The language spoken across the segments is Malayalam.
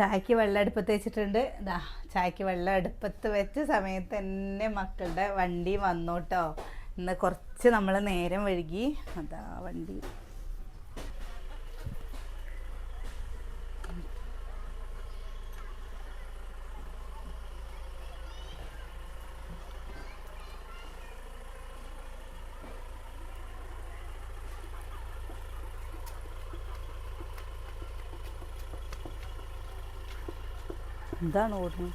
ചായക്ക് വെള്ളം അടുപ്പത്ത് വെച്ചിട്ടുണ്ട്. ഇതാ ചായക്ക് വെള്ളം അടുപ്പത്ത് വെച്ച സമയത്ത് തന്നെ മക്കളുടെ വണ്ടി വന്നു ഇന്ന് കുറച്ച് നമ്മൾ നേരം വഴുകി അതാ വണ്ടി. എന്താണ് ഓടുന്നത്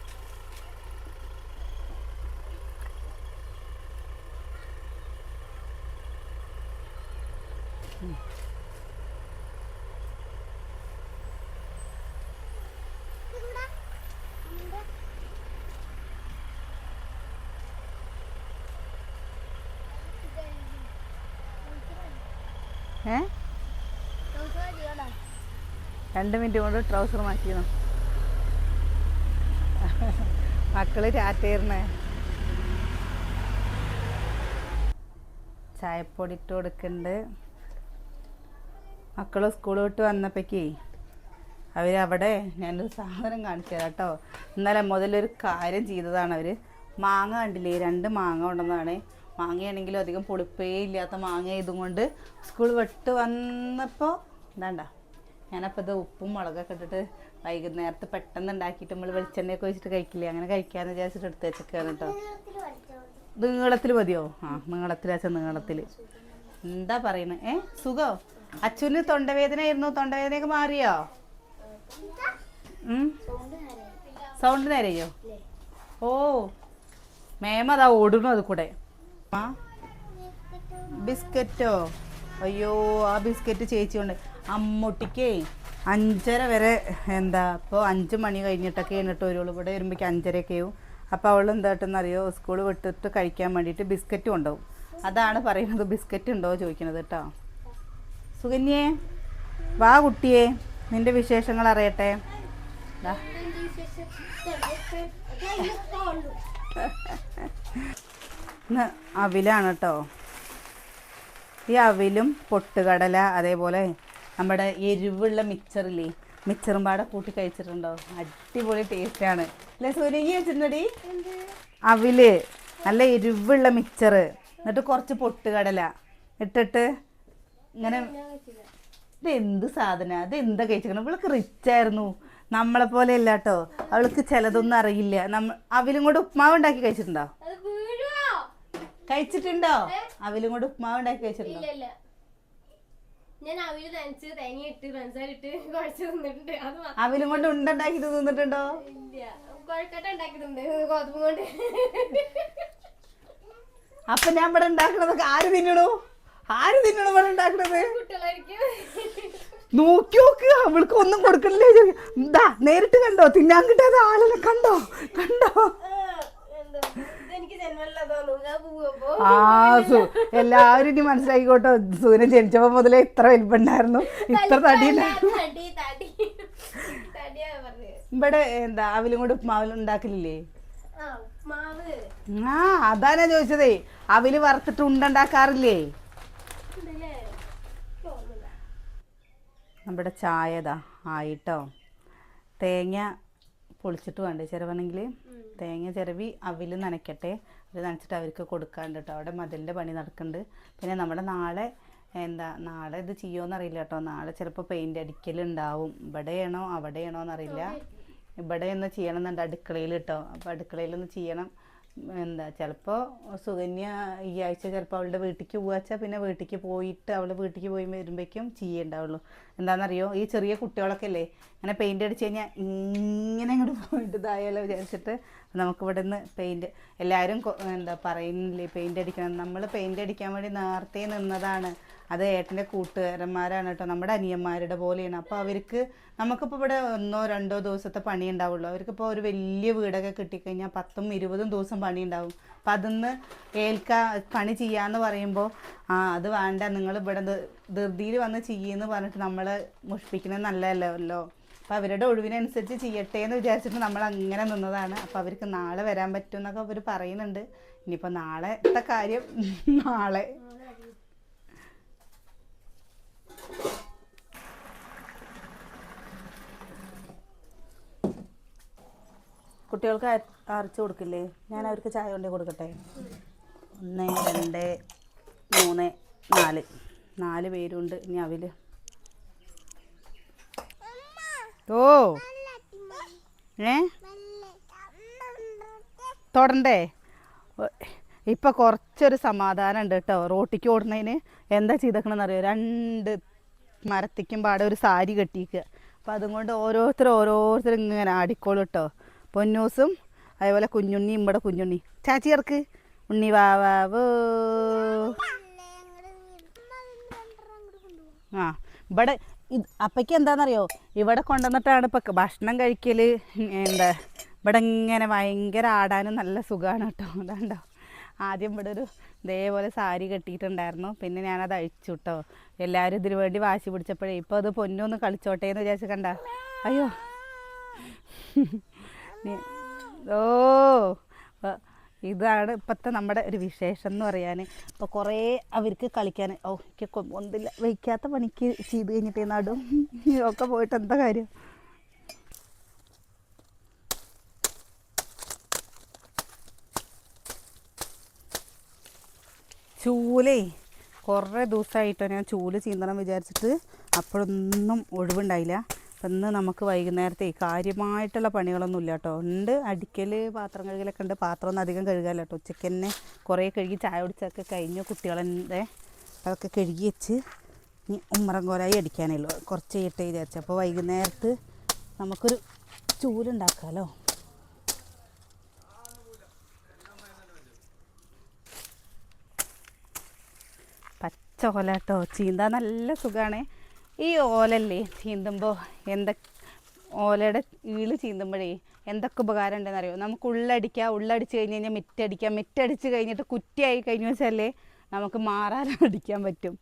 ഏ? രണ്ട് മിനിറ്റ് കൊണ്ട് ട്രൗസർ മാറ്റിയോ മക്കൾ രാറ്റേറിനെ ചായപ്പൊടി ഇട്ട് കൊടുക്കുന്നുണ്ട് മക്കൾ സ്കൂൾ വിട്ട് വന്നപ്പോഴേക്കേ അവരവിടെ ഞാനൊരു സാധനം കാണിച്ചു കേട്ടോ. ഇന്നലെ മുതലൊരു കാര്യം ചെയ്തതാണ് അവർ മാങ്ങ കണ്ടില്ലേ? രണ്ട് മാങ്ങ ഉണ്ടെന്നാണ് മാങ്ങയാണെങ്കിലും അധികം പൊളിപ്പേ ഇല്ലാത്ത മാങ്ങ ഇതുകൊണ്ട് സ്കൂൾ വിട്ട് വന്നപ്പോൾ എന്താണ്ട ഞാനപ്പോൾ ഇത് ഉപ്പും മുളകൊക്കെ ഇട്ടിട്ട് വൈകുന്നേരത്ത് പെട്ടെന്ന് ഉണ്ടാക്കിയിട്ട് നമ്മൾ വെളിച്ചെണ്ണയൊക്കെ ഒഴിച്ചിട്ട് കഴിക്കില്ലേ? അങ്ങനെ കഴിക്കാന്ന് വിചാരിച്ചിട്ട് എടുത്ത് വെച്ചേക്കാണ് കേട്ടോ. നീളത്തിൽ മതിയോ? ആ നീളത്തിൽ അച്ഛൻ നീളത്തിൽ എന്താ പറയണേ? ഏ സുഖോ? അച്ഛന് തൊണ്ടവേദന ആയിരുന്നു തൊണ്ടവേദനയൊക്കെ മാറിയോ? സൗണ്ട് നേരെയോ? ഓ മേമ അതാ ഓടുന്നു അത് കൂടെ ആ ബിസ്ക്കറ്റോ? അയ്യോ ആ ബിസ്ക്കറ്റ് ചേച്ചി കൊണ്ട് അമ്മൂട്ടിക്കേ അഞ്ചര വരെ എന്താ ഇപ്പോൾ അഞ്ച് മണി കഴിഞ്ഞിട്ടൊക്കെ എന്നിട്ട് വരുള്ളൂ ഇവിടെ വരുമ്പോഴേക്ക് അഞ്ചരയൊക്കെയും അപ്പോൾ അവൾ എന്താട്ടെന്നറിയോ സ്കൂൾ വിട്ടിട്ട് കഴിക്കാൻ വേണ്ടിയിട്ട് ബിസ്ക്കറ്റ് കൊണ്ടുപോകും. അതാണ് പറയുന്നത്. ബിസ്ക്കറ്റ് ഉണ്ടോ ചോദിക്കുന്നത് കേട്ടോ. സുകന്യേ വാ കുട്ടിയെ നിന്റെ വിശേഷങ്ങൾ അറിയട്ടെ. ഇന്ന് അവിലാണ് കേട്ടോ. ഈ അവിലും പൊട്ടുകടല അതേപോലെ നമ്മുടെ എരിവുള്ള മിച്ചറില്ലേ? മിച്ചറും പാടെ കൂട്ടി കഴിച്ചിട്ടുണ്ടോ? അടിപൊളി ടേസ്റ്റാണ് അല്ലേ സൂര്യ ഈ വെച്ചിട്ടുണ്ടടി അവിൽ നല്ല എരിവുള്ള മിച്ചറ്. എന്നിട്ട് കുറച്ച് പൊട്ടുകടല. ഇട്ടിട്ട് ഇങ്ങനെ ഇത് എന്ത് സാധന? ഇത് എന്താ കഴിച്ചിരിക്കണം ഇവൾക്ക് റിച്ച് ആയിരുന്നു. നമ്മളെ പോലെ അല്ല കേട്ടോ അവൾക്ക് ചിലതൊന്നും അറിയില്ല. നമ്മ അവിലും കൂടെ ഉപ്മാവ് ഉണ്ടാക്കി കഴിച്ചിട്ടുണ്ടോ? കഴിച്ചിട്ടുണ്ടോ? അവിലും കൂടെ ഉപ്മാവ് ഉണ്ടാക്കി കഴിച്ചിട്ടുണ്ടോ? ഞാൻ അവിൽ നനച്ച് തേങ്ങ ഇട്ട് പഞ്ചസാര ഇട്ട് കുഴച്ച് തിന്നിട്ടുണ്ട്. അത് മാത്രം. അവിലും കൊണ്ട് ഉണ്ടുണ്ടാക്കി തിന്നിട്ടുണ്ടോ? ഇല്ല. കുഴക്കട്ട ഉണ്ടാക്കിയിട്ടുണ്ട്. ഗോതമ്പ് കൊണ്ട്. അപ്പൊ ഞാൻ ഇവിടെ ഉണ്ടാക്കണതൊക്കെ ആര് തിന്നണു? ആര് തിന്നണു ഇവിടെ ഉണ്ടാക്കണത്? കുട്ടികളായിരിക്കും. നോക്കി നോക്ക്. അവൾക്ക് ഒന്നും കൊടുക്കണില്ലേ. എന്താ? നേരിട്ട് കണ്ടോ? തിന്നാൻ കിട്ടാതെ ആളിനെ കണ്ടോ? കണ്ടോ? ആ സു എല്ലാവരും ഇനി മനസ്സിലാക്കിക്കോട്ടോ. സൂര്യൻ ജനിച്ചപ്പോ മുതലേ ഇത്ര വലിപ്പുണ്ടായിരുന്നു. ഇത്ര തടി ഇവിടെ എന്താ അവലും കൂടെ ഉപ്മാവിലും ഉണ്ടാക്കലില്ലേ? ആ അതാ ഞാൻ ചോദിച്ചതേ. അവൽ വറുത്തിട്ട് ഉണ്ടുണ്ടാക്കാറില്ലേ? തോന്നുന്നില്ല നമ്മുടെ ചായതാ ആയിട്ടോ. തേങ്ങ പൊളിച്ചിട്ട് വേണ്ടേ ചിരവണമെങ്കിൽ തേങ്ങ ചിരവി അവിൽ നനയ്ക്കട്ടെ. അത് നനച്ചിട്ട് അവർക്ക് കൊടുക്കാണ്ട് കേട്ടോ അവിടെ മതിലിന്റെ പണി നടക്കുന്നുണ്ട്. പിന്നെ നമ്മുടെ നാളെ എന്താ നാളെ ഇത് ചെയ്യുമോ എന്നറിയില്ല കേട്ടോ നാളെ ചിലപ്പോൾ പെയിന്റ് അടിക്കലുണ്ടാവും ഇവിടെയാണോ അവിടെയാണോ എന്നറിയില്ല ഇവിടെ ഒന്ന് ചെയ്യണം എന്നുണ്ട് അടുക്കളയിൽ കേട്ടോ അപ്പോൾ അടുക്കളയിലൊന്ന് ചെയ്യണം. എന്താ ചിലപ്പോൾ സുകന്യ ഈ ആഴ്ച ചിലപ്പോൾ അവളുടെ വീട്ടിലേക്ക് പോവാച്ചാൽ പിന്നെ വീട്ടിലേക്ക് പോയിട്ട് അവൾ വീട്ടിലേക്ക് പോയി വരുമ്പോഴേക്കും ചെയ്യണ്ടാവുള്ളൂ എന്താണെന്നറിയോ ഈ ചെറിയ കുട്ടികളൊക്കെ അല്ലേ അങ്ങനെ പെയിന്റ് അടിച്ച് കഴിഞ്ഞാൽ ഇങ്ങനെ അങ്ങോട്ട് പോയിട്ട് ഇതായാലോ വിചാരിച്ചിട്ട് നമുക്കിവിടെ നിന്ന് പെയിന്റ് എല്ലാവരും എന്താ പറയുന്നില്ലേ പെയിന്റ് അടിക്കണം. നമ്മൾ പെയിന്റ് അടിക്കാൻ വേണ്ടി നേരത്തെ നിന്നതാണ്. അത് ഏട്ടന്റെ കൂട്ടുകാരന്മാരാണ് കേട്ടോ നമ്മുടെ അനിയന്മാരുടെ പോലെയാണ്. അപ്പോൾ അവർക്ക് നമുക്കിപ്പോൾ ഇവിടെ ഒന്നോ രണ്ടോ ദിവസത്തെ പണി ഉണ്ടാവുള്ളൂ. അവർക്കിപ്പോൾ ഒരു വലിയ വീടൊക്കെ കിട്ടിക്കഴിഞ്ഞാൽ പത്തും ഇരുപതും ദിവസം പണി ഉണ്ടാവും. അപ്പം അതിന്ന് ഏൽക്കാ പണി ചെയ്യാന്ന് പറയുമ്പോൾ ആ അത് വേണ്ട നിങ്ങൾ ഇവിടെ ധൃതിയിൽ വന്ന് ചെയ്യുമെന്ന് പറഞ്ഞിട്ട് നമ്മളെ മുഷിപ്പിക്കുന്നത് നല്ലതല്ലോ അപ്പോൾ അവരുടെ ഒഴിവിനനുസരിച്ച് ചെയ്യട്ടെ എന്ന് വിചാരിച്ചിട്ട് നമ്മൾ അങ്ങനെ നിന്നതാണ്. അപ്പോൾ അവർക്ക് നാളെ വരാൻ പറ്റുമെന്നൊക്കെ അവർ പറയുന്നുണ്ട്. ഇനിയിപ്പോൾ നാളത്തെ കാര്യം നാളെ കുട്ടികൾക്ക് അരച്ചു കൊടുക്കില്ലേ? ഞാൻ അവർക്ക് ചായ കൊണ്ടേ കൊടുക്കട്ടെ? ഒന്ന് രണ്ട് മൂന്ന് നാല്. നാല് പേരുണ്ട്. ഇനി അവൽ. ഓ. ഏ? തൊടണ്ടേ? ഇപ്പം കുറച്ചൊരു സമാധാനം ഉണ്ട് കേട്ടോ റോട്ടിക്ക് ഓടുന്നതിന് എന്താ ചെയ്തേക്കണമെന്ന് അറിയോ രണ്ട് മരത്തിക്കും പാടെ ഒരു സാരി കെട്ടിയിക്കുക അപ്പം അതും കൊണ്ട് ഓരോരുത്തർ ഓരോരുത്തർ ഇങ്ങനെ ആടിക്കോളും കേട്ടോ പൊന്നൂസും അതേപോലെ കുഞ്ഞുണ്ണി ഇവിടെ കുഞ്ഞുണ്ണി. ചാച്ചി ഇറക്ക് ഉണ്ണി വാവാവോ ആ ഇവിടെ അപ്പയ്ക്ക് എന്താണെന്നറിയോ ഇവിടെ കൊണ്ടുവന്നിട്ടാണ് ഇപ്പം ഭക്ഷണം കഴിക്കൽ എന്താ ഇവിടെ ഇങ്ങനെ ഭയങ്കര ആടാനും നല്ല സുഖമാണ് കേട്ടോ. അതാണ്ടോ ആദ്യം ഇവിടെ ഒരു ഇതേപോലെ സാരി കെട്ടിയിട്ടുണ്ടായിരുന്നു. പിന്നെ ഞാനത് അഴിച്ചു കേട്ടോ. എല്ലാവരും ഇതിനു വേണ്ടി വാശി പിടിച്ചപ്പോഴേ ഇപ്പോൾ അത് പൊന്നൊന്ന് കളിച്ചോട്ടേന്ന് വിചാരിച്ച് കണ്ട. അയ്യോ. ഓ ഇതാണ് ഇപ്പോഴത്തെ നമ്മുടെ ഒരു വിശേഷം എന്ന് പറയാൻ ഇപ്പോൾ കുറേ അവർക്ക് കളിക്കാൻ ഓ എനിക്ക് ഒന്നില്ല. വയ്ക്കാത്ത പണിക്ക് ചെയ്ത് കഴിഞ്ഞിട്ട് നടും. ഒക്കെ പോയിട്ട് എന്താ കാര്യം? ചൂലേ കുറേ ദിവസമായിട്ടോ ഞാൻ ചൂൽ ചീന്തണം വിചാരിച്ചിട്ട് അപ്പോഴൊന്നും ഒഴിവുണ്ടായില്ല. ഇന്ന് നമുക്ക് വൈകുന്നേരത്തെ കാര്യമായിട്ടുള്ള പണികളൊന്നും ഇല്ല കേട്ടോ ഉണ്ട് അടിക്കൽ പാത്രം കഴുകലൊക്കെ ഉണ്ട്. പാത്രം ഒന്നും അധികം കഴുകാല്ല കേട്ടോ ഉച്ചയ്ക്ക് തന്നെ കുറേ കഴുകി ചായ കുടിച്ചൊക്കെ കഴിഞ്ഞു. കുട്ടികളെന്റെ അതൊക്കെ കഴുകി വെച്ച് ഇനി ഉമ്മറം കോലായി അടിക്കാനേ ഉള്ളൂ. കുറച്ച് ചെയ്യട്ടെ വിചാരിച്ചു. അപ്പോൾ വൈകുന്നേരത്ത് നമുക്കൊരു ചൂലുണ്ടാക്കാമല്ലോ പച്ച കൊല കേട്ടോ നല്ല സുഖമാണ് ഈ ഓലല്ലേ ചീന്തുമ്പോൾ എന്തൊക്കെ ഓലയുടെ ഈൾ ചീന്തുമ്പോഴേ എന്തൊക്കെ ഉപകാരം ഉണ്ടെന്ന് അറിയോ നമുക്ക് ഉള്ളടിക്കുക ഉള്ളടിച്ച് കഴിഞ്ഞ് കഴിഞ്ഞാൽ മിറ്റടിക്കാം. മിറ്റടിച്ച് കഴിഞ്ഞിട്ട് കുറ്റിയായി കഴിഞ്ഞു വെച്ചാലേ നമുക്ക് മാറാലടിക്കാൻ പറ്റും.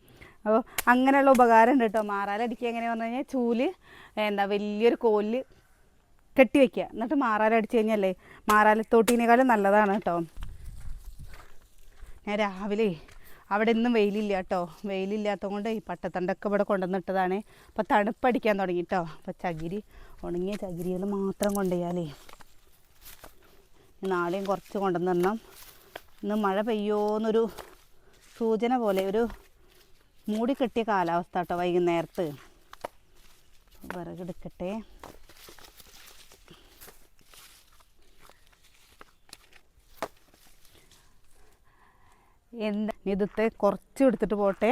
അപ്പോൾ അങ്ങനെയുള്ള ഉപകാരം ഉണ്ട് കേട്ടോ. മാറാലടിക്കുക എങ്ങനെ പറഞ്ഞു കഴിഞ്ഞാൽ ചൂൽ എന്താ വലിയൊരു കോലിൽ കെട്ടി വെക്കുക. എന്നിട്ട് മാറാലടിച്ച് കഴിഞ്ഞാലേ മാറാലത്തോട്ടിനേക്കാളും നല്ലതാണ് കേട്ടോ. ഞാൻ രാവിലെ അവിടെ ഇന്നും വെയിലില്ല കേട്ടോ വെയിലില്ലാത്തത് കൊണ്ട് ഈ പട്ടത്തണ്ടൊക്കെ ഇവിടെ കൊണ്ടുവന്നിട്ടതാണ്. അപ്പോൾ തണുപ്പടിക്കാൻ തുടങ്ങി കേട്ടോ അപ്പോൾ ചകിരി ഉണങ്ങിയ ചകിരികൾ മാത്രം കൊണ്ടുപോയാലേ. നാളെയും കുറച്ച് കൊണ്ടുവന്നിടണം. ഇന്ന് മഴ പെയ്യോന്നൊരു സൂചന പോലെ ഒരു മൂടി കെട്ടിയ കാലാവസ്ഥ കേട്ടോ വൈകുന്നേരത്ത്. വിറകെടുക്കട്ടെ എന്താ? ഇതത്തെ കുറച്ച് എടുത്തിട്ട് പോട്ടെ.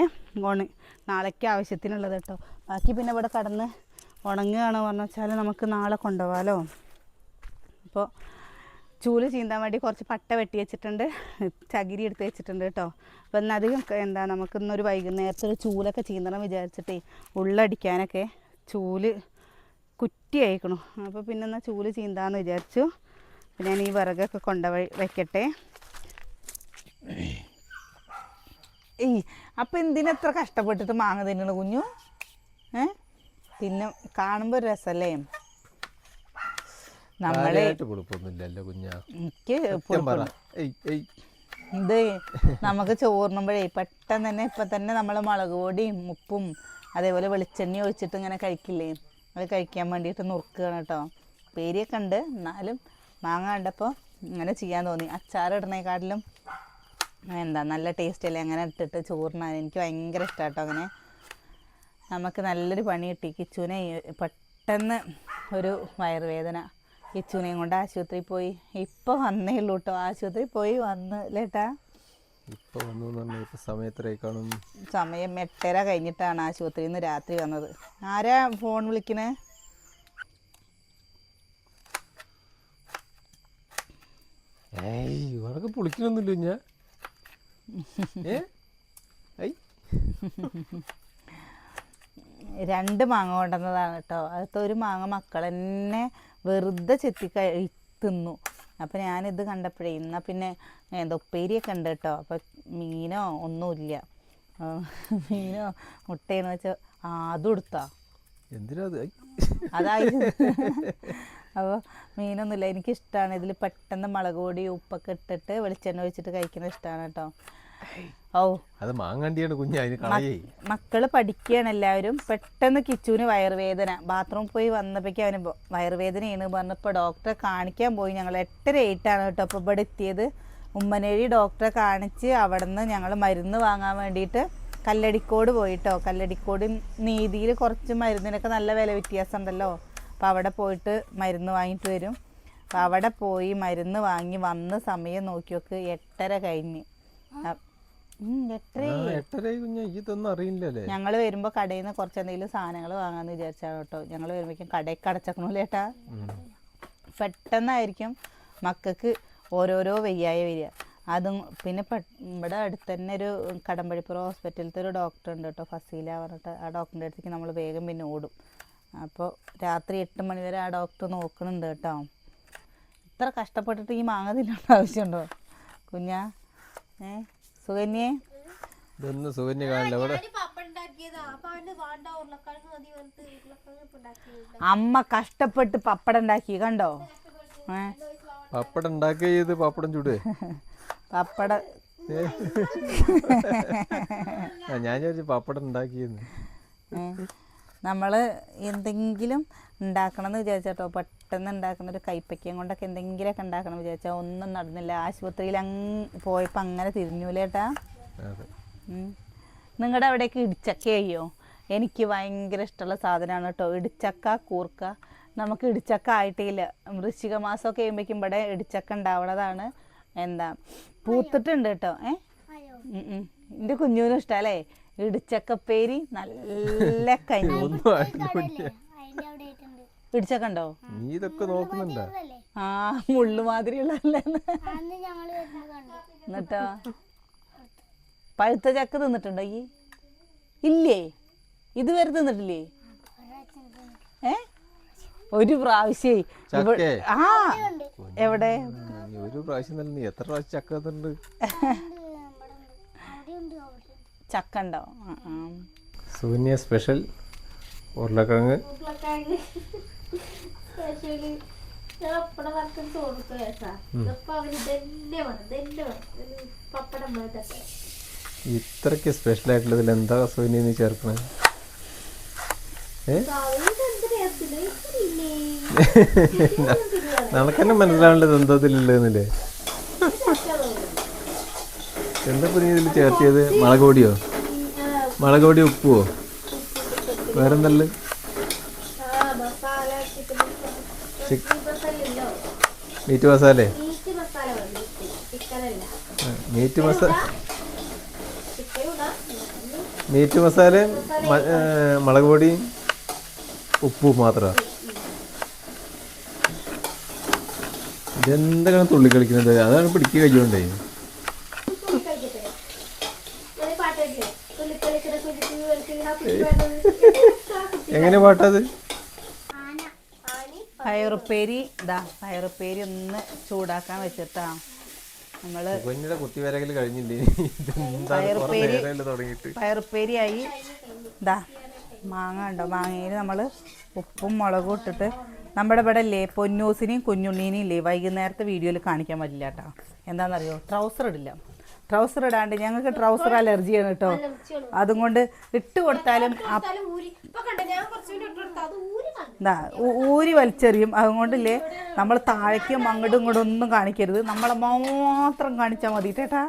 ഓണ് നാളേക്ക് ആവശ്യത്തിനുള്ളത് കേട്ടോ. ബാക്കി പിന്നെ ഇവിടെ കടന്ന് ഉണങ്ങുകയാണ് പറഞ്ഞു വെച്ചാൽ നമുക്ക് നാളെ കൊണ്ടുപോകാമല്ലോ അപ്പോൾ ചൂൽ ചീന്താൻ വേണ്ടി കുറച്ച് പട്ട വെട്ടി വെച്ചിട്ടുണ്ട്. ചകിരി എടുത്ത് വെച്ചിട്ടുണ്ട് കേട്ടോ. അപ്പം അധികം എന്താ നമുക്കിന്നൊരു വൈകുന്നേരത്തെ ഒരു ചൂലൊക്കെ ചീന്തണം വിചാരിച്ചിട്ടേ ഉള്ളടിക്കാനൊക്കെ ചൂൽ കുറ്റി അയക്കണു അപ്പോൾ പിന്നെ എന്നാൽ ചൂൽ ചീന്താന്ന് വിചാരിച്ചു. ഞാൻ ഈ വിറകൊക്കെ കൊണ്ടുപോയി വെക്കട്ടെ. ഏയ് അപ്പം എന്തിനെത്ര കഷ്ടപ്പെട്ടിട്ട് മാങ്ങ തിന്നണ കുഞ്ഞു? ഏ? പിന്നെ കാണുമ്പോൾ രസമല്ലേ നമ്മളെ കുഞ്ഞാ. എനിക്ക് ഇത് നമുക്ക് ചോറിനുമ്പോഴേ പെട്ടെന്ന് തന്നെ ഇപ്പം തന്നെ നമ്മൾ മുളക് പൊടിയും ഉപ്പും അതേപോലെ വെളിച്ചെണ്ണ ഒഴിച്ചിട്ട് ഇങ്ങനെ കഴിക്കില്ലേ? അത് കഴിക്കാൻ വേണ്ടിയിട്ട് നുറുക്കുകയാണ് കേട്ടോ. പേരിയൊക്കെ ഉണ്ട്. എന്നാലും മാങ്ങ കണ്ടപ്പോൾ ഇങ്ങനെ ചെയ്യാൻ തോന്നി. അച്ചാറിടണേക്കാട്ടിലും എന്താ നല്ല ടേസ്റ്റ് അല്ലേ അങ്ങനെ ഇട്ടിട്ട് ചോറിനാൻ എനിക്ക് ഭയങ്കര ഇഷ്ടമാണ് കേട്ടോ അങ്ങനെ. നമുക്ക് നല്ലൊരു പണി കിട്ടി. കിച്ചുവിനെ പെട്ടെന്ന് ഒരു വയറുവേദന. കിച്ചുവിനെയും കൊണ്ട് ആശുപത്രിയിൽ പോയി. ഇപ്പോൾ വന്നേ ഉള്ളൂ കേട്ടോ ആശുപത്രിയിൽ പോയി വന്ന് ലേട്ടാ ഇപ്പോൾ വന്നു എന്ന് സമയത്രേ കാണും സമയം എട്ടര കഴിഞ്ഞിട്ടാണ് ആശുപത്രിയിൽ നിന്ന് രാത്രി വന്നത്. ആരാ ഫോൺ വിളിക്കണേ? ഏയ് ഇവർക്ക് ഏ ഏയ് രണ്ട് മാങ്ങ കൊണ്ടുവന്നതാണ് കേട്ടോ. അതിലത്തെ ഒരു മാങ്ങ മക്കൾ തന്നെ വെറുതെ ചെത്തി കഴി തിന്നു. അപ്പം ഞാനിത് കണ്ടപ്പോഴേ ഇന്ന പിന്നെ എന്താ ഉപ്പേരിയൊക്കെ ഉണ്ട് കേട്ടോ. അപ്പം മീനോ ഒന്നുമില്ല. മീനോ മുട്ടയെന്ന് വെച്ചാൽ അതും എടുത്താ. അതായി. അപ്പോൾ മീനൊന്നുമില്ല. എനിക്കിഷ്ടമാണ് ഇതിൽ പെട്ടെന്ന് മുളക് പൊടി ഉപ്പൊക്കെ ഇട്ടിട്ട് വെളിച്ചെണ്ണ ഒഴിച്ചിട്ട് കഴിക്കുന്നത് ഇഷ്ടമാണ് കേട്ടോ. ഓ അത് മാങ്ങണ്ടിയാണ് കുഞ്ഞ് അതിന് കളയേ. മക്കൾ പഠിക്കുകയാണ് എല്ലാവരും. പെട്ടെന്ന് കിച്ചുവിന് വയറുവേദന. ബാത്റൂം പോയി വന്നപ്പോഴേക്കും അവന് വയറുവേദന വയറുവേദനയാണ് പറഞ്ഞപ്പോൾ ഡോക്ടറെ കാണിക്കാൻ പോയി. ഞങ്ങൾ എട്ടര എയ്റ്റാണ് കേട്ടോ അപ്പോൾ ഇവിടെ എത്തിയത്. ഉമ്മനേഴി ഡോക്ടറെ കാണിച്ച് അവിടെ നിന്ന് ഞങ്ങൾ മരുന്ന് വാങ്ങാൻ വേണ്ടിയിട്ട് കല്ലടിക്കോട് പോയിട്ടോ. കല്ലടിക്കോട് നീതിയിൽ കുറച്ച് മരുന്നിനൊക്കെ നല്ല വില വ്യത്യാസം ഉണ്ടല്ലോ അപ്പോൾ അവിടെ പോയിട്ട് മരുന്ന് വാങ്ങിയിട്ട് വരും. അപ്പോൾ അവിടെ പോയി മരുന്ന് വാങ്ങി വന്ന സമയം നോക്കി നോക്ക് എട്ടര കഴിഞ്ഞ്. അറിയില്ലല്ലേ ഞങ്ങൾ വരുമ്പോൾ കടയിൽ നിന്ന് കുറച്ച് എന്തെങ്കിലും സാധനങ്ങൾ വാങ്ങാന്ന് വിചാരിച്ചാണ് കേട്ടോ. ഞങ്ങൾ വരുമ്പോഴേക്കും കടയ്ക്ക് അടച്ചക്കണല്ലോ ചേട്ടാ പെട്ടെന്നായിരിക്കും മക്കൾക്ക് ഓരോരോ വെയ്യായ വരിക. അതും പിന്നെ ഇവിടെ അടുത്ത് തന്നെ ഒരു കടമ്പഴിപ്പുറ ഹോസ്പിറ്റലിലത്തെ ഒരു ഡോക്ടർ ഉണ്ട് കേട്ടോ ഫസീല പറഞ്ഞിട്ട്. ആ ഡോക്ടറിന്റെ അടുത്തേക്ക് നമ്മൾ വേഗം പിന്നെ ഓടും. അപ്പോൾ രാത്രി എട്ട് മണി വരെ ആ ഡോക്ടർ നോക്കുന്നുണ്ട് കേട്ടോ. ഇത്ര കഷ്ടപ്പെട്ടിട്ട് ഈ മാങ്ങ തിന്നേണ്ട ആവശ്യമുണ്ടോ? കുഞ്ഞാ ഏ? സുകന്യേ? ഇതൊന്നും കാണില്ല അമ്മ കഷ്ടപ്പെട്ട് പപ്പടം ഉണ്ടാക്കി കണ്ടോ? പപ്പടം ഉണ്ടാക്കിയത് പപ്പടം ചൂടേ പപ്പട. ഞാൻ ചോദിച്ചു പപ്പടം ഉണ്ടാക്കിയെന്ന്. നമ്മൾ എന്തെങ്കിലും ഉണ്ടാക്കണം എന്ന് വിചാരിച്ചോ പെട്ടെന്ന് ഉണ്ടാക്കുന്ന ഒരു കൈപ്പയ്ക്കയും കൊണ്ടൊക്കെ എന്തെങ്കിലുമൊക്കെ ഉണ്ടാക്കണം എന്ന് വിചാരിച്ചാൽ ഒന്നും നടന്നില്ല. ആശുപത്രിയിൽ അങ്ങ് പോയപ്പോൾ അങ്ങനെ തിരിഞ്ഞൂലേട്ടാ അതെ. നിങ്ങളുടെ അവിടേക്ക് ഇടിച്ചക്ക അയ്യോ എനിക്ക് ഭയങ്കര ഇഷ്ടമുള്ള സാധനമാണ് കേട്ടോ. ഇടിച്ചക്ക കൂർക്ക. നമുക്ക് ഇടിച്ചക്ക ആയിട്ടില്ല. വൃശ്ചിക മാസമൊക്കെ കഴിയുമ്പോഴേക്കും ഇവിടെ ഇടിച്ചക്ക ഉണ്ടാവണതാണ്. എന്താ? പൂത്തിട്ടുണ്ട് കേട്ടോ. ഏ. എന്റെ കുഞ്ഞുവിനും ഇഷ്ടമല്ലേ ഇടിച്ചക്കപ്പേരി നല്ല കഞ്ഞി. ഇടിച്ചക്ക ഉണ്ടോ? നീ ഇതൊക്കെ നോക്കുന്നുണ്ടാ? ആ മുള്ളു മാതിരിയുള്ള എന്നിട്ടോ? പഴുത്ത ചക്ക തിന്നിട്ടുണ്ടോ ഈ? ഇല്ലേ? ഇതുവരെ തിന്നിട്ടില്ലേ? ഏ? ഒരു പ്രാവശ്യേ. ആ. എവിടെ? ഒരു പ്രാവശ്യം നീ എത്ര പ്രാവശ്യം ചക്ക തന്നിട്ടുണ്ട് ചക്ക ഉണ്ടോ ആ, ആ. സുകന്യ സ്പെഷ്യൽ ഉരുളക്കിഴങ്ങ് ഉരുളക്കിഴങ്ങ് സ്പെഷ്യൽ ഞാൻ പപ്പടം വറുത്ത് കൊടുത്തു കേസാ അപ്പൊ അവന് ഇതന്നെ വേണം ഇതന്നെ ഉണ്ടാവും ഒരു പപ്പടം ഉരുളക്കിഴങ്ങ് ഇത്രക്ക് സ്പെഷ്യൽ ആയിട്ടുള്ളതിൽ എന്താ സൂന്യ നീ ചേർക്കണേ? നമുക്കെന്നെ മനസ്സിലാവേണ്ടത് എന്താ ഇതിലുള്ളതെന്നില്ലേ. എന്താ ഇതിൽ ചേർത്തിയത് മുളക് പൊടിയോ മുളക് പൊടി ഉപ്പുവോ? വേറെന്തല്ല? Meat മസാലേ? Meat masala meat masala meat മസാലയും മുളക് പൊടിയും ഉപ്പും മാത്രം? ഇതെന്തൊക്കെയാണ് തുള്ളി കളിക്കുന്നത്? അതാണ് പിടിക്കുക കഴിയുകൊണ്ടേ കഴിക്കട്ടെ ഒരു പാട്ടല്ലേ തുള്ളിക്കളിക്കട തുള്ളിക്കുഴി വലിക്കുന്ന കുട്ടി എങ്ങനെ പാട്ടത്? പയറുപ്പേരി ഇതാ പയറുപ്പേരി ഒന്ന് ചൂടാക്കാൻ വെച്ചിട്ടാ. നമ്മൾ കുത്തിവരകൽ കഴിഞ്ഞില്ലേ? പയറുപ്പേരി പയറുപ്പേരിയായി. ഇതാ മാങ്ങ ഉണ്ടോ മാങ്ങയിൽ നമ്മൾ ഉപ്പും മുളകും ഇട്ടിട്ട് നമ്മുടെ ഇവിടെ ഇല്ലേ പൊന്നൂസിനെയും കുഞ്ഞുണ്ണീനെയും ഇല്ലേ വൈകുന്നേരത്തെ വീഡിയോയിൽ കാണിക്കാൻ പറ്റില്ല കേട്ടോ. എന്താണെന്നറിയോ ട്രൗസർ ഇടില്ല. ട്രൗസർ ഇടാണ്ട് ഞങ്ങൾക്ക് ട്രൗസർ അലർജിയാണ് കേട്ടോ. അതും കൊണ്ട് ഇട്ട് കൊടുത്താലും ഊരി. ഇപ്പൊ കണ്ട ഞാൻ കുറച്ച് അത് ഊരി കണ്ടു ഇതാ ഊരി വലിച്ചെറിയും. അതുകൊണ്ടില്ലേ നമ്മൾ താഴേക്കും അങ്ങോട്ടും ഇങ്ങോട്ടും ഒന്നും കാണിക്കരുത്. നമ്മളെ മാത്രം കാണിച്ചാൽ മതി ചേട്ടാ.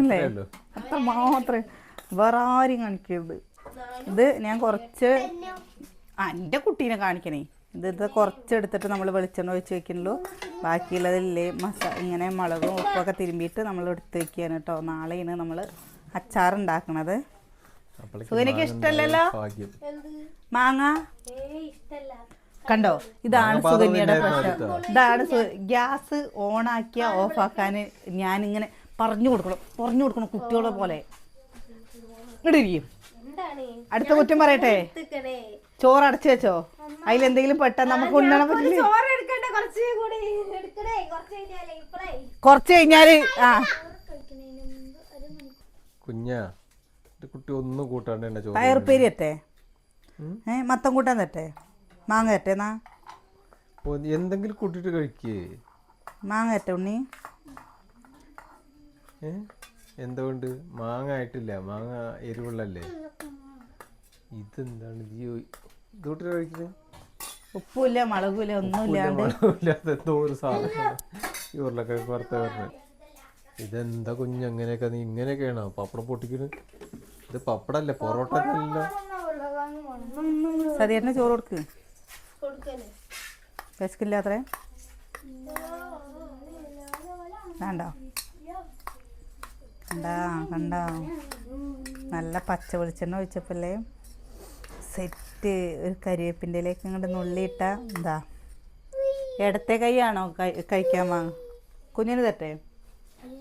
അല്ലേ? അത്ര മാത്രം. വേറെ ആരും കാണിക്കരുത്. ഇത് ഞാൻ കുറച്ച് ആ എന്റെ കുട്ടീനെ കാണിക്കണേ. ഇത് കുറച്ചെടുത്തിട്ട് കുറച്ച് എടുത്തിട്ട് നമ്മൾ വെളിച്ചെണ്ണ ഒഴിച്ച് വെക്കുന്നുള്ളൂ. ബാക്കിയുള്ളതില്ലേ മസാല ഇങ്ങനെ മുളകും ഉപ്പൊക്കെ തിരുമ്പിയിട്ട് നമ്മൾ എടുത്ത് വെക്കുകയാണ് കേട്ടോ. നാളെയാണ് നമ്മൾ അച്ചാർ ഉണ്ടാക്കണത് സുഖനിക്ക് ഇഷ്ടമല്ലല്ലോ എന്ത്? മാങ്ങ? ഏ ഇഷ്ടല്ല. കണ്ടോ? ഇതാണ് സുഗന്യയുടെ പ്രശ്നം. ഇതാണ് ഗ്യാസ് ഓണാക്കിയ ഓഫാക്കാൻ ഞാനിങ്ങനെ പറഞ്ഞു കൊടുക്കണം. പറഞ്ഞു കൊടുക്കണം കുട്ടികളെ പോലെ. ഇടിരിക്കും എന്താണ്? അടുത്ത കുറ്റം പറയട്ടെ? ചോറ് അടച്ചു വെച്ചോ? അതിലെന്തെങ്കിലും പെട്ടെന്ന് നമുക്ക് ഉണ്ണണം പറ്റില്ല. കുറച്ച് കൂടി എടുക്കണേ കുറച്ച് കഴിഞ്ഞാലേ ആ. കുഞ്ഞാ കുട്ടി ഒന്നും കൂട്ടാണ്ട് തന്നെ ചോറ് പയറുപ്പേരി എത്തേ ഏ മത്തം കൂട്ടാൻ തട്ടേ മാങ്ങ തെറ്റേ എന്നാ? ഓ, നീ എന്തെങ്കിലും കൂട്ടിട്ട് കഴിക്കേ. മാങ്ങ തെറ്റേ ഉണ്ണി? എന്തുകൊണ്ട്? മാങ്ങ ആയിട്ടില്ല. മാങ്ങ എരിവുള്ളല്ലേ? ഇതെന്താണ്? ഈ ഇതോട്ട് കഴിക്കുന്നത് ഉപ്പുമില്ല മുളകുമില്ല ഒന്നുമില്ലാതെ ഇല്ലാത്ത എന്തോ ഒരു സാധനം ഈ ഉരുളക്കിഴങ്ങ് വറുത്ത പറഞ്ഞത് ഇതെന്താ കുഞ്ഞ് അങ്ങനെയൊക്കെ നീ ഇങ്ങനെയൊക്കെയാണോ? പപ്പടം പൊട്ടിക്കുന്നത് ഇത് പപ്പടല്ലേ പൊറോട്ട അല്ല സതിയേട്ടന് ചോറ് കൊടുക്ക്. വിശക്കില്ല അത്രേ വേണ്ടോ. കണ്ടാ കണ്ടോ. നല്ല പച്ച വെളിച്ചെണ്ണ ഒഴിച്ചപ്പോഴല്ലേ സെറ്റ് ഒരു കരിവേപ്പിന്റെ ഇലയൊക്കെ ഇങ്ങോട്ട് നുള്ളിയിട്ട എന്താ? ഇടത്തെ കൈയാണോ കഴി- കഴിക്കാൻ വാങ്ങ? കുഞ്ഞിന് തട്ടെ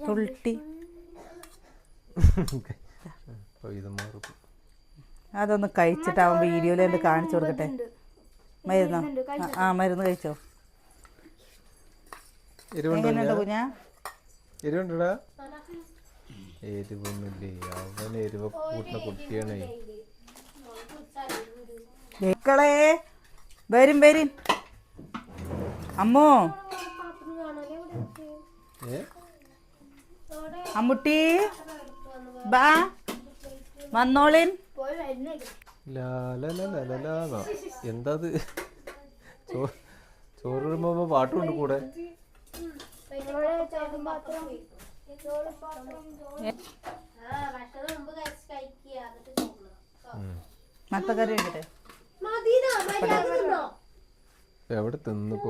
തുള്ളി. അതൊന്ന് കഴിച്ചിട്ട് അവൻ വീഡിയോയിൽ എന്ത് കാണിച്ചു കൊടുക്കട്ടെ. മരുന്നോ ആ, മരുന്ന് കഴിച്ചോ? എങ്ങനെയുണ്ട് കുഞ്ഞാ? എരിവുണ്ടടാ? എരിവൊന്നുമില്ലേ? അവൻ എരിവ് കൂട്ടുന്ന കുട്ടിയാണേ. മക്കളെ വരും വരും അമ്മോ അമ്മുട്ടി ബാ വന്നോളിൻ എന്താത് ചോറ് ഇടുമ്പോ പാട്ടുണ്ട് കൂടെ. മത്തക്കറി എടുക്കട്ടെ എവിടെ തിന്നിപ്പോ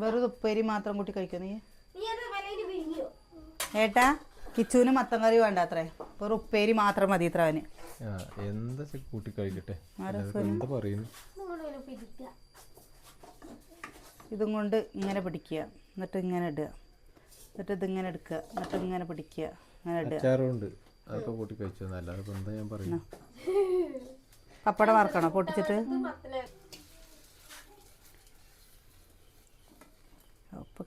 വെറുതെ ഉപ്പേരി മാത്രം കൂട്ടി കഴിക്കോ നീ? ഏട്ടാ കിച്ചുവിന് മത്തൻ കറി വേണ്ട അത്രേ വെറും ഉപ്പേരി മാത്രം മതി ഇത്ര അവന്. എന്താ കൂട്ടി കഴിക്കട്ടെ? എന്താ പറയുന്നു? ഇതും കൊണ്ട് ഇങ്ങനെ പിടിക്കുക. എന്നിട്ട് ഇങ്ങനെ ഇടുക. എന്നിട്ട് ഇതിങ്ങനെ എടുക്കുക. എന്നിട്ട് ഇങ്ങനെ പിടിക്കുക. അങ്ങനെ ഇടുക. അതൊക്കെ കൂട്ടി കഴിച്ചു? അല്ലാതെ ഇപ്പൊ എന്താ ഞാൻ പറയുന്നു? പപ്പട വറക്കണോ? പൊട്ടിച്ചിട്ട്?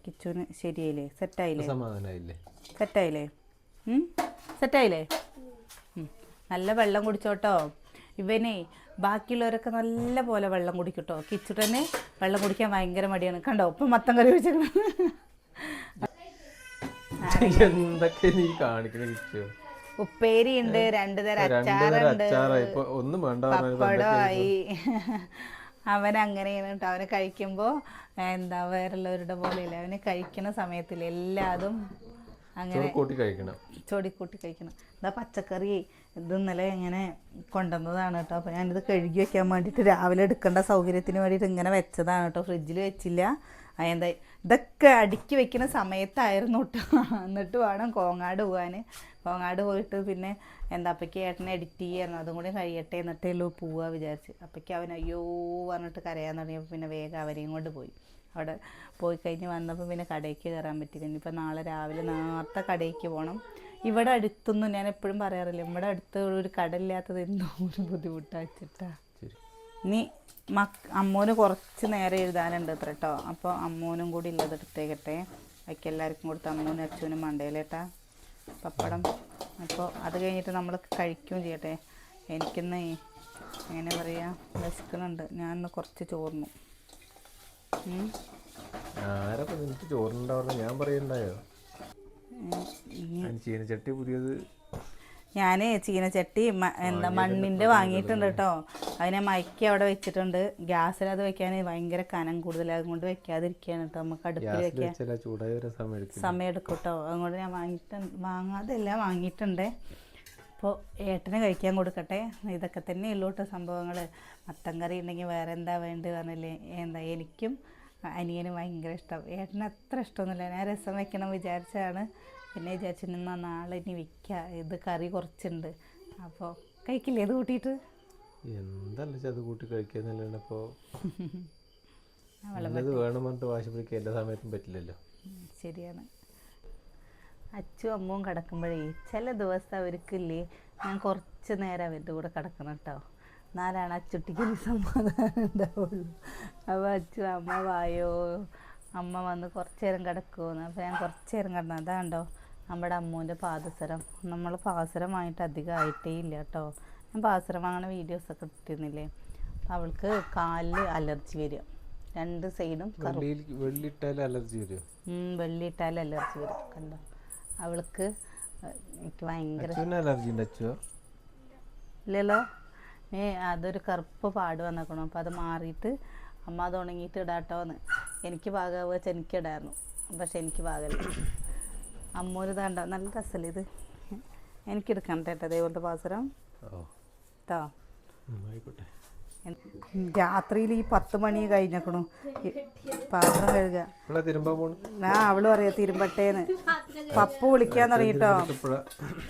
കിച്ചുവിന് ശരിയായില്ലേ? സെറ്റായില്ലേ? സമാധാനായില്ലേ? സെറ്റായില്ലേ? സെറ്റായില്ലേ. നല്ല വെള്ളം കുടിച്ചോട്ടോ? ഇവനെ ബാക്കിയുള്ളവരൊക്കെ നല്ല പോലെ വെള്ളം കുടിക്കട്ടോ? കിച്ചുട്ടനെ വെള്ളം കുടിക്കാൻ ഭയങ്കര മടിയാണ്. കണ്ടോ? ഇപ്പം മത്തം കറി വെച്ചിട്ടുണ്ട് എന്തൊക്കെ നീ കാണിക്കണ കിച്ചോ? ഉപ്പേരി ഉണ്ട് രണ്ടു തരം രണ്ടുതരം അച്ചാറുണ്ട് ഒന്നും വേണ്ട പപ്പടമായി അവൻ അങ്ങനെയാണ് കേട്ടോ. അവന് കഴിക്കുമ്പോൾ എന്താ വേറെയുള്ളവരുടെ പോലെ ഇല്ല അവന് കഴിക്കുന്ന സമയത്തിൽ എല്ലാതും അങ്ങനെ ചൊടിക്കൂട്ടി കഴിക്കണം. ഇതാ പച്ചക്കറി ഇത് ഇന്നലെ ഇങ്ങനെ കൊണ്ടുവന്നതാണ് കേട്ടോ. അപ്പോൾ ഞാനിത് കഴുകി വെക്കാൻ വേണ്ടിയിട്ട് രാവിലെ എടുക്കേണ്ട സൗകര്യത്തിന് വേണ്ടിയിട്ട് ഇങ്ങനെ വെച്ചതാണ് കേട്ടോ. ഫ്രിഡ്ജിൽ വെച്ചില്ല. അതെന്താ ഇതൊക്കെ അടുക്കി വെക്കുന്ന സമയത്തായിരുന്നു കേട്ടോ. എന്നിട്ട് വേണം കോങ്ങാട് പോകാൻ കോങ്ങാട് പോയിട്ട് പിന്നെ എന്താ അപ്പയ്ക്ക് ഏട്ടനെ എഡിറ്റ് ചെയ്യായിരുന്നു. അതും കൂടി കഴിയട്ടെ എന്നിട്ടേ ഉള്ളൂ പോവുക വിചാരിച്ച്. അപ്പയ്ക്ക് അവൻ അയ്യോ പറഞ്ഞിട്ട് കരയാൻ തുടങ്ങിയപ്പോൾ പിന്നെ വേഗം അവരെയും കൊണ്ട് പോയി. അവിടെ പോയി കഴിഞ്ഞ് വന്നപ്പോൾ പിന്നെ കടയ്ക്ക് കയറാൻ പറ്റില്ല ഇനിയിപ്പോൾ നാളെ രാവിലെ നേരത്തെ കടയ്ക്ക് പോകണം ഇവിടെ അടുത്തൊന്നും ഞാൻ എപ്പോഴും പറയാറില്ല. ഇവിടെ അടുത്ത് ഒരു കടയില്ലാത്തത് എന്തോ ഒരു ബുദ്ധിമുട്ടാച്ചിട്ടാ നീ ഇനി മക് അമ്മൂന് കുറച്ച് നേരം എഴുതാനുണ്ട് അത്ര കേട്ടോ അപ്പോൾ അമ്മൂനും കൂടി ഉള്ളത് എടുത്തേക്കട്ടെ. അയക്കെല്ലാവർക്കും എല്ലാവർക്കും കൊടുത്ത് അമ്മൂനും അച്ഛനും മണ്ടയിലേട്ടാ പപ്പടം. അപ്പോൾ അത് കഴിഞ്ഞിട്ട് നമ്മൾ കഴിക്കുകയും ചെയ്യട്ടെ. എനിക്കിന്ന് എങ്ങനെ പറയുക വിശക്കുന്നുണ്ട്. ഞാൻ ഇന്ന് കുറച്ച് ചോർന്നു. ഇപ്പൊ ഞാൻ പറയണ്ടായോ? ചീനച്ചട്ടി പുതിയത് ഞാൻ ചീനച്ചട്ടി എന്താ മണ്ണിന്റെ വാങ്ങിയിട്ടുണ്ട് കേട്ടോ. അതിനെ മയക്കി അവിടെ വെച്ചിട്ടുണ്ട്. ഗ്യാസിൽ അത് വെക്കാൻ ഭയങ്കര കനം കൂടുതൽ അതുകൊണ്ട് വെക്കാതിരിക്കുകയാണ് കേട്ടോ. നമുക്ക് അടുപ്പിൽ വെക്കാൻ സമയം എടുക്കും കേട്ടോ. അതുകൊണ്ട് ഞാൻ വാങ്ങിയിട്ടുണ്ട്. വാങ്ങാതെല്ലാം വാങ്ങിയിട്ടുണ്ട്. അപ്പോൾ ഏട്ടന് കഴിക്കാൻ കൊടുക്കട്ടെ. ഇതൊക്കെ തന്നെ ഉള്ളൂ കേട്ടോ സംഭവങ്ങൾ മത്തൻ കറി ഉണ്ടെങ്കിൽ വേറെ എന്താ വേണ്ടത് പറഞ്ഞില്ലേ? എന്താ എനിക്കും അനിയനും ഭയങ്കര ഇഷ്ടം. ഏട്ടന് അത്ര ഇഷ്ടമൊന്നുമില്ല. ഞാൻ രസം വെക്കണം വിചാരിച്ചതാണ്. പിന്നെ വിചാരിച്ചു നിന്നാ നാളെ ഇനി വിൽക്കുക ഇത് കറി കുറച്ചുണ്ട്. അപ്പോൾ കഴിക്കില്ലേ? ഇത് കൂട്ടിയിട്ട്? എന്തല്ല അത് കൂട്ടി ഇപ്പോൾ നല്ലത് വേണം പറഞ്ഞിട്ട് വാശി പിടിക്കുക എല്ലാ സമയത്തും പറ്റില്ലല്ലോ. ശരിയാണ്. അച്ഛനും അമ്മവും കിടക്കുമ്പോഴേ ചില ദിവസം അവർക്കില്ലേ ഞാൻ കുറച്ച് നേരം അവരുടെ കൂടെ കിടക്കണം കേട്ടോ എന്നാലാണ് അച്ചുട്ടിക്ക് ഒരു സമാധാനം ഉണ്ടാവുള്ളൂ. അപ്പോൾ അച്ചു അമ്മ വായോ അമ്മ വന്ന് കുറച്ച് നേരം കിടക്കുമെന്ന് അപ്പോൾ ഞാൻ കുറച്ച് നേരം കിടന്നു. അതാണ്ടോ നമ്മുടെ അമ്മൂന്റെ പാദസരം. നമ്മൾ പാസരമായിട്ട് വാങ്ങിയിട്ട് അധികം ആയിട്ടേ ഇല്ല കേട്ടോ. ഞാൻ പാദസരം വാങ്ങണ വീഡിയോസൊക്കെ ഇട്ടിരുന്നില്ലേ? അപ്പോൾ അവൾക്ക് കാലിൽ അലർജി വരിക രണ്ട് സൈഡും വെള്ളിയിട്ടാൽ അലർജി വരും. വെള്ളിയിട്ടാൽ അലർജി വരും. കണ്ടോ? അവൾക്ക് എനിക്ക് ഭയങ്കര അലർജി ഉണ്ട് ഇല്ലല്ലോ. ഏ അതൊരു കറുപ്പ് പാട് വന്നേക്കണം. അപ്പം അത് മാറിയിട്ട് അമ്മ അത് ഉണങ്ങിയിട്ട് ഇടാട്ടോന്ന് എനിക്ക് പാകാവുക വെച്ചാൽ എനിക്ക് ഇടായിരുന്നു പക്ഷെ എനിക്ക് പാകല്ല. അമ്മൂര് താണ്ട നല്ല രസമല്ലേ ഇത്? എനിക്ക് എടുക്കണം കേട്ടോ ദൈവത്തെ പാസരം. കേട്ടോ രാത്രിയിൽ ഈ പത്ത് മണി കഴിഞ്ഞേക്കണു. പാത്രം കഴുകുക ആ അവൾ പറയാ തിരുമ്പട്ടേന്ന്. പപ്പു വിളിക്കാൻ തുടങ്ങിട്ടോ.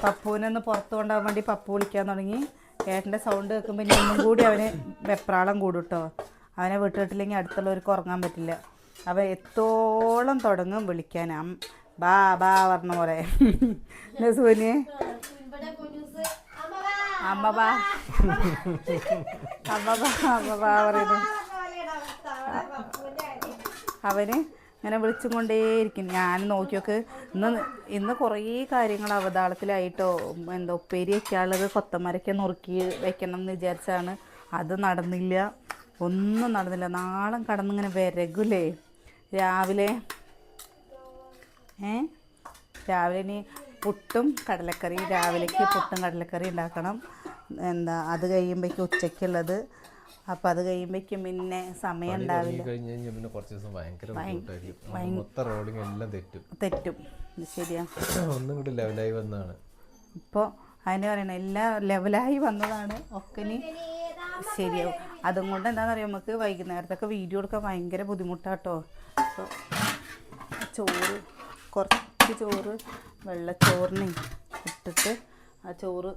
പപ്പുവിനൊന്ന് പുറത്തു കൊണ്ടുപോകാൻ വേണ്ടി പപ്പു വിളിക്കാൻ തുടങ്ങി. ഏട്ടന്റെ സൗണ്ട് കേൾക്കുമ്പോൾ ഇനി ഒന്നും കൂടി അവന് വെപ്രാളം കൂടും കേട്ടോ അവനെ വിട്ടിട്ടില്ലെങ്കിൽ അടുത്തുള്ളവർക്ക് ഉറങ്ങാൻ പറ്റില്ല. അവൻ എത്തോളം തുടങ്ങും വിളിക്കാൻ. അം ബാ ബാ പറഞ്ഞ പോലെ. എന്നെ സൂനി അമ്മ ബാ അമ്മ ബാ. അമ്മ ബാ. പറയുന്നു. അവന് ഇങ്ങനെ വിളിച്ചും കൊണ്ടേയിരിക്കും ഞാൻ നോക്കിയൊക്കെ ഇന്ന് ഇന്ന് കുറേ കാര്യങ്ങൾ അവതാളത്തിലായിട്ടോ എന്താ ഉപ്പേരി വെക്കാനുള്ളത് കൊത്തമരക്ക നുറുക്കി വെക്കണം എന്ന് വിചാരിച്ചാണ്. അത് നടന്നില്ല. ഒന്നും നടന്നില്ല. നാളെ കടന്നിങ്ങനെ വിരകൂലേ. രാവിലെ രാവിലെ ഇനി പുട്ടും കടലക്കറി രാവിലേക്ക് പുട്ടും കടലക്കറി ഉണ്ടാക്കണം. എന്താ അത് കഴിയുമ്പോഴേക്കും ഉച്ചയ്ക്കുള്ളത്. അപ്പം അത് കഴിയുമ്പോഴേക്കും പിന്നെ സമയം ഉണ്ടാവില്ല. കഴിഞ്ഞ് കഴിഞ്ഞാൽ പിന്നെ കുറച്ച് ദിവസം ഭയങ്കര ബുദ്ധിമുട്ടായിരിക്കും. നമ്മുടെ മൊത്തം റോഡിങ് എല്ലാം തെറ്റും. തെറ്റും. ഇത് ശരിയാ. ഒന്നും കൂടി ലെവലായി വന്നതാണ് ഇപ്പോൾ അതിന് പറയണ എല്ലാം ലെവലായി വന്നതാണ്. ഒക്കെ ഇനി ശരിയാവും. അതും കൊണ്ട് എന്താണെന്ന് അറിയാം നമുക്ക് വൈകുന്നേരത്തൊക്കെ വീഡിയോ എടുക്കാൻ ഭയങ്കര ബുദ്ധിമുട്ടാട്ടോ. അപ്പോൾ ചോറ് കുറച്ച് ചോറ് വെള്ളച്ചോറിനെ ഇട്ടിട്ട് ആ ചോറ്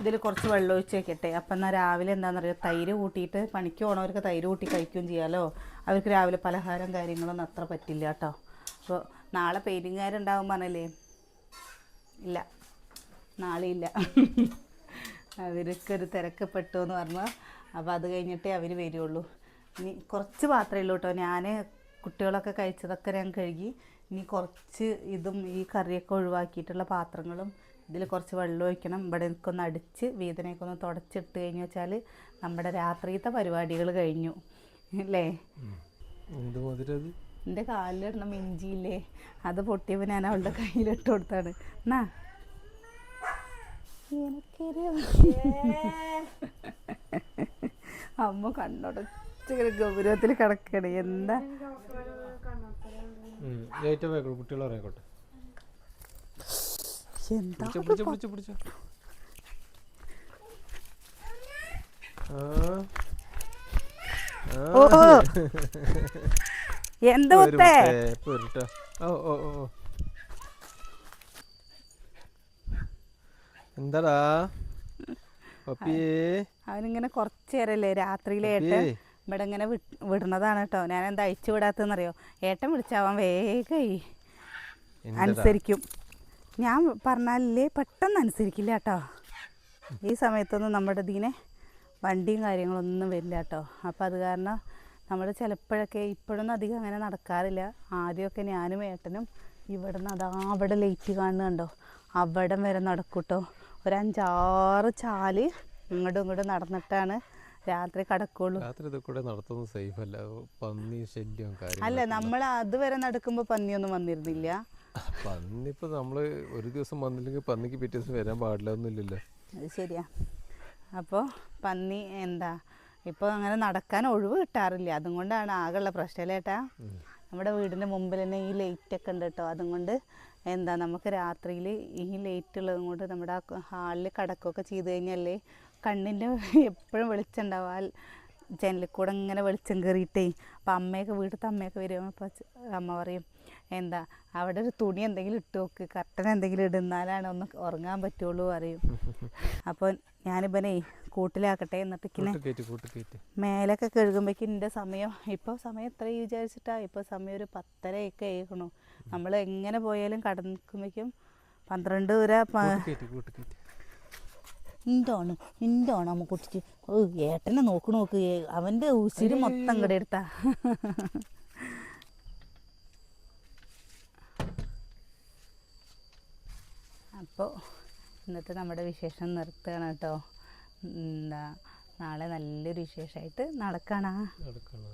ഇതിൽ കുറച്ച് വെള്ളം ഒഴിച്ച് വെക്കട്ടെ. അപ്പം എന്നാൽ രാവിലെ എന്താണെന്നറിയാം തൈര് കൂട്ടിയിട്ട് പണിക്ക് പോകണവർക്ക് തൈര് കൂട്ടി കഴിക്കുകയും ചെയ്യാമല്ലോ അവർക്ക് രാവിലെ പലഹാരം കാര്യങ്ങളൊന്നും അത്ര പറ്റില്ല കേട്ടോ. അപ്പോൾ നാളെ പെയിന്റിങ്ങുകാരുണ്ടാവും പറഞ്ഞല്ലേ? ഇല്ല. നാളെ ഇല്ല. അവർക്കൊരു തിരക്കപ്പെട്ടു എന്ന് പറഞ്ഞാൽ അപ്പോൾ അത് കഴിഞ്ഞിട്ടേ അവർ വരുള്ളൂ. ഇനി കുറച്ച് പാത്രമേ ഉള്ളൂ കേട്ടോ. ഞാൻ കുട്ടികളൊക്കെ കഴിച്ചതൊക്കെ ഞാൻ കഴുകി ഇനി കുറച്ച് ഇതും ഈ കറിയൊക്കെ ഒഴിവാക്കിയിട്ടുള്ള പാത്രങ്ങളും ഇതിൽ കുറച്ച് വെള്ളം ഒഴിക്കണം. ഇവിടെ എനിക്കൊന്ന് അടിച്ച് വീതനയൊക്കെ ഒന്ന് തുടച്ചിട്ട് കഴിഞ്ഞു വെച്ചാൽ നമ്മുടെ രാത്രിയത്തെ പരിപാടികൾ കഴിഞ്ഞു. അല്ലേ? എന്റെ കാലിലിടുന്ന മിഞ്ചിയില്ലേ? അത് പൊട്ടിയപ്പോൾ ഞാൻ അവളുടെ കയ്യിലിട്ട് കൊടുത്താണ്. എന്നാ? എനിക്കൊരു അമ്മ കണ്ണോടച്ചിങ്ങനെ ഗൗരവത്തിൽ കിടക്കണേ എന്താ? ഏറ്റവും വേഗം കുട്ടികൾ ഇറങ്ങിക്കോട്ടെ. എന്താ പിടിച്ചോ പിടിച്ചോ പിടിച്ചോ പിടിച്ചോ. ആ. ആ. ഓ ഓ. എന്താ മുത്തേ മുട്ടേ, ഇപ്പൊ വരൂട്ടോ. ഓ ഓ ഓ ഓ. എന്താടാ? അവനിങ്ങനെ കൊറച്ചേരല്ലേ നേരല്ലേ? രാത്രിയിലെ ഏട്ടൻ പപ്പിയേ. ഇവിടെ ഇങ്ങനെ വിടുന്നതാണ് കേട്ടോ. ഞാൻ എന്താ അയച്ചു വിടാത്തെന്നറിയോ ഏട്ടൻ വിളിച്ചാവാൻ വേഗമായി. അനുസരിക്കും. ഞാൻ പറഞ്ഞാലേ പെട്ടെന്ന് അനുസരിക്കില്ല കേട്ടോ. ഈ സമയത്തൊന്നും നമ്മുടെ ഇതിനെ വണ്ടിയും കാര്യങ്ങളൊന്നും വരില്ല കേട്ടോ. അപ്പം അത് കാരണം നമ്മൾ ചിലപ്പോഴൊക്കെ ഇപ്പോഴൊന്നും അധികം അങ്ങനെ നടക്കാറില്ല. ആദ്യമൊക്കെ ഞാനും ഏട്ടനും ഇവിടെ നിന്ന് അതാ അവിടെ ലൈറ്റ് കാണുന്നുണ്ടോ അവിടം വരെ നടക്കൂട്ടോ. ഒരു അഞ്ചാറ് ചാൽ ഇങ്ങോട്ടും ഇങ്ങോട്ടും നടന്നിട്ടാണ് രാത്രി കടക്കുള്ളൂ. രാത്രി ഇതൊക്കെ നടത്തുന്നത് സേഫ് അല്ല പന്നി ശല്യം കാര്യം അല്ല നമ്മൾ അതുവരെ നടക്കുമ്പോൾ പന്നിയൊന്നും വന്നിരുന്നില്ല. പന്നി ഇപ്പൊ നമ്മൾ ഒരു ദിവസം വന്നില്ലെങ്കിൽ പന്നിക്ക് പിറ്റേ ദിവസം വരാൻ പാടില്ല ഒന്നുമില്ലല്ലോ അത് ശരിയാ. അപ്പോ പന്നി എന്താ ഇപ്പോൾ അങ്ങനെ നടക്കാൻ ഒഴിവ് കിട്ടാറില്ല. അതുകൊണ്ടാണ് ആകെയുള്ള പ്രശ്നം ഏട്ടാ? നമ്മുടെ വീടിന്റെ മുമ്പിൽ തന്നെ ഈ ലൈറ്റൊക്കെ ഉണ്ട് കേട്ടോ. അതുകൊണ്ട് എന്താ നമുക്ക് രാത്രിയിൽ ഈ ലൈറ്റ് ഉള്ളതും കൊണ്ട് നമ്മുടെ ഹാളിൽ കടക്കുകയൊക്കെ ചെയ്ത് കഴിഞ്ഞാലേ കണ്ണിന്റെ എപ്പോഴും വെളിച്ചം ഉണ്ടാവും ആ ജനലിൽ കൂടെ ഇങ്ങനെ വെളിച്ചം കയറിയിട്ടേ. അപ്പം അമ്മയൊക്കെ വീട്ടിലത്തെ അമ്മയൊക്കെ വരുമ്പോൾ അപ്പോൾ അമ്മ പറയും എന്താ അവിടെ ഒരു തുണി എന്തെങ്കിലും ഇട്ട് നോക്ക്. കർട്ടൻ എന്തെങ്കിലും ഇടുന്നാലാണ് ഒന്ന് ഉറങ്ങാൻ പറ്റുള്ളൂ പറയും. അപ്പോൾ ഞാനിവനെ കൂട്ടിലാക്കട്ടെ എന്നിട്ട് മേലൊക്കെ കഴുകുമ്പോഴേക്കും എന്റെ സമയം ഇപ്പോൾ സമയം എത്ര വിചാരിച്ചിട്ടാ? ഇപ്പോൾ സമയം ഒരു പത്തരയൊക്കെ ആയിക്കണു. നമ്മൾ എങ്ങനെ പോയാലും കടക്കുമ്പോഴേക്കും പന്ത്രണ്ട് വരെ പ- കൂട്ട് കയറ്റി കൂട്ട് കയറ്റി എന്താണ് എന്താണ് അമ്മ കുട്ടിക്ക് ഓ ഏട്ടനെ നോക്ക് നോക്ക്. അവന്റെ ഉസിര് മൊത്തം കൂടെ എടുത്താ. അപ്പോൾ ഇന്നത്തെ നമ്മുടെ വിശേഷം നിർത്തുകയാണ് കേട്ടോ. എന്താ നാളെ നല്ലൊരു വിശേഷമായിട്ട് നടക്കണ. നടക്കണം.